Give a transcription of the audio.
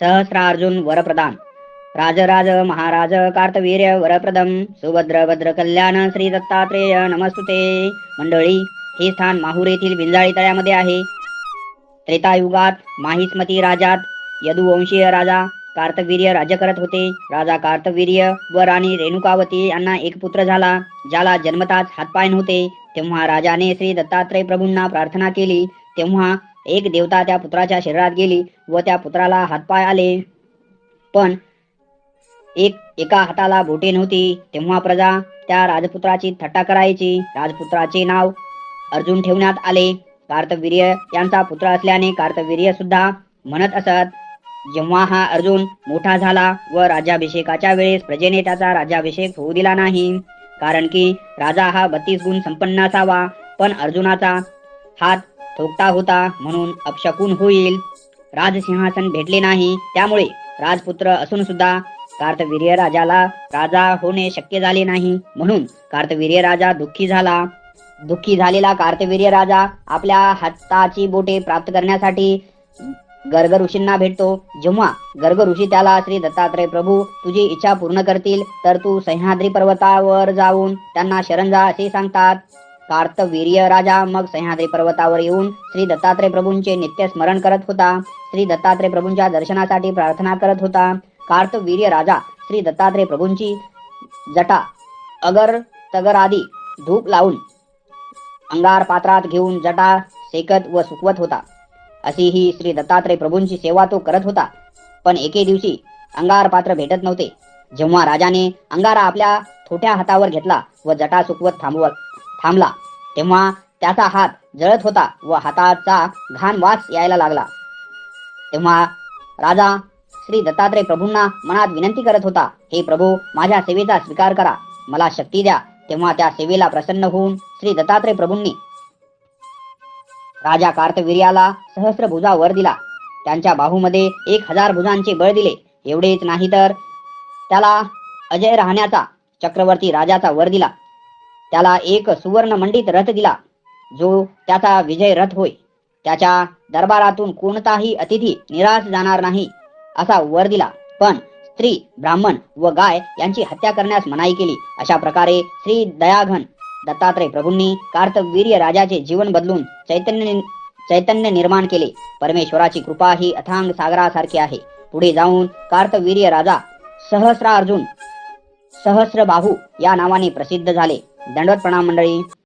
सहस्रार्जुन वरप्रदान राजराज महाराज कार्तवीर्य वरप्रदम सुभद्र भद्र कल्याण श्री दत्तात्रेय नमस्तुते. मंडळी हे स्थान माहूर येथील भिंजाळी तळ्यामध्ये आहे. त्रेतायुगात माहिस्मती राजात यदुवंशीय राजा कार्तवीर्य राज्य करत होते. राजा कार्तवीर्य व राणी रेणुकावती यांना एक पुत्र झाला ज्याला जन्मताच हातपाय नव्हते. तेव्हा राजाने श्री दत्तात्रय प्रभूंना प्रार्थना केली तेव्हा एक देवता त्या पुत्राच्या शरीरात गेली व त्या पुत्राला हातपाय आले. पण एक एका हाताला बोटे नव्हती. तेव्हा प्रजा त्या राजपुत्राची थट्टा करायची. राजपुत्राचे नाव अर्जुन ठेवण्यात आले. कार्तवीर्य यांचा पुत्र असल्याने कार्तवीर्य सुद्धा म्हणत असत जेव्हा हा अर्जुन मोठा झाला व राज्याभिषेकाच्या वेळेस प्रजेने त्याचा राज्याभिषेक होऊ दिला नाही कारण की राजा हा बत्तीस गुण संपन्न असावा पण अर्जुनाचा हात ठोकता होता म्हणून अपशकून होईल. राजसिंहासन भेटले नाही. त्यामुळे राजपुत्र असून सुद्धा कार्तवीर्य राजाला राजा होणे शक्य झाले नाही. म्हणून कार्तवीर्य राजा दुःखी झाला. दुःखी झालेला कार्तवीर्य राजा आपल्या हाताची बोटे प्राप्त करण्यासाठी गर्ग ऋषींना भेटतो. जेव्हा गर्ग ऋषी त्याला श्री दत्तात्रय प्रभू तुझी इच्छा पूर्ण करतील तर तू सह्याद्री पर्वतावर जाऊन त्यांना शरण जा असे सांगतात. कार्तवीर्य राजा मग सह्याद्री पर्वतावर येऊन श्री दत्तात्रय प्रभूंचे नित्य स्मरण करत होता. श्री दत्तात्रय प्रभूंच्या दर्शनासाठी प्रार्थना करत होता. कार्तवीर्य राजा श्री दत्तात्रय प्रभूंची जटा अगर तगर आदी धूप लावून अंगार पात्रात घेऊन जटा सेकत व सुकवत होता. अशी ही श्री दत्तात्रय प्रभूंची सेवा तो करत होता. पण एके दिवशी अंगार पात्र भेटत नव्हते. जेव्हा राजाने अंगारा आपल्या थोट्या हातावर घेतला व जटा सुकवत थांबवत थांबला. तेव्हा त्याचा हात जळत होता व हाताचा घाण वास यायला लागला. तेव्हा राजा श्री दत्तात्रय प्रभूंना मनात विनंती करत होता हे प्रभू माझ्या सेवेचा स्वीकार करा. मला शक्ती द्या. तेव्हा त्या सेवेला प्रसन्न होऊन श्री दत्तात्रय प्रभूंनी राजा कार्तवीर्याला सहस्र भुजा वर दिला. त्यांच्या बाहूमध्ये एक हजार भुजांचे बळ दिले. एवढेच नाही तर त्याला अजय राहण्याचा चक्रवर्ती राजाचा वर दिला. त्याला एक सुवर्ण मंडित रथ दिला जो त्याचा विजय रथ होय. त्याच्या दरबारातून कोणताही अतिथी निराश जाणार नाही असा वर दिला. पण स्त्री ब्राह्मण व गाय यांची हत्या करण्यास मनाई केली. अशा प्रकारे श्री दयाघन दत्तात्रय प्रभूंनी कार्तवीर्य राजाचे जीवन बदलून चैतन्य चैतन्य निर्माण केले. परमेश्वराची कृपा ही अथांग सागरासारखी आहे. पुढे जाऊन कार्तवीर्य राजा सहस्रार्जुन सहस्र बाहू या नावाने प्रसिद्ध झाले. दंडवत प्रणाम मंडळी